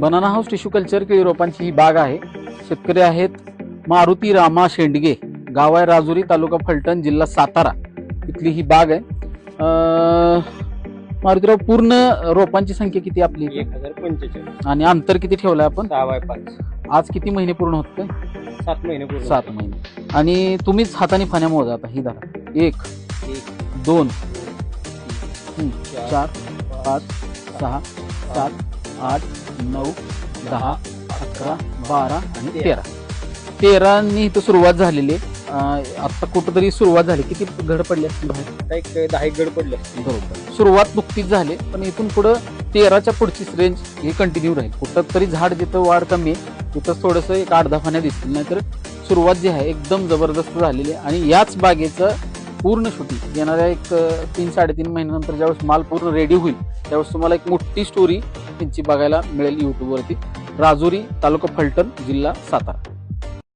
Banana house tissue culture केळी रोपांची ही बाग आहे. शेतकरी आहेत मारुती रामा शेंडगे. गाव आहे राजुरी तालुका फलटण जिल्हा सातारा. इथली ही बाग आहे. मारुतीराव पूर्ण रोपांची संख्या किती आपली एक हजार पंचेचाळीस. आणि अंतर किती ठेवलंय आपण? सहा बाय पाच. आज किती महिने पूर्ण होतोय सात महिने पूर्ण सात महिने. आणि तुम्हीच हाताने फाण्या मोजा आता ही धरा. एक दोन चार पाच सहा सात आठ नऊ दहा अकरा बारा आणि तेरा. तेरानी इथं सुरुवात झालेली आहे. आता कुठंतरी सुरुवात झाली. किती घड पडली असतील बाहेर? आता एक दहा एक गड पडले असतील. बरोबर. सुरुवात नुकतीच झाली. पण इथून पुढं तेराच्या पुढचीच रेंज ही कंटिन्यू राहील. कुठं तरी झाड जिथं वाढ कमी आहे तिथं थोडंसं एक आठ दहा फाण्या दिसतील. नाहीतर सुरुवात जी आहे एकदम जबरदस्त झालेली आहे. आणि याच बागेचं पूर्ण शूटिंग येणाऱ्या एक तीन साडेतीन महिन्यानंतर ज्यावेळेस माल पूर्ण रेडी होईल त्यावेळेस तुम्हाला एक मोठी स्टोरी त्यांची बघायला मिळेल यूट्यूबवरती राजुरी तालुका फलटण जिल्हा सातारा.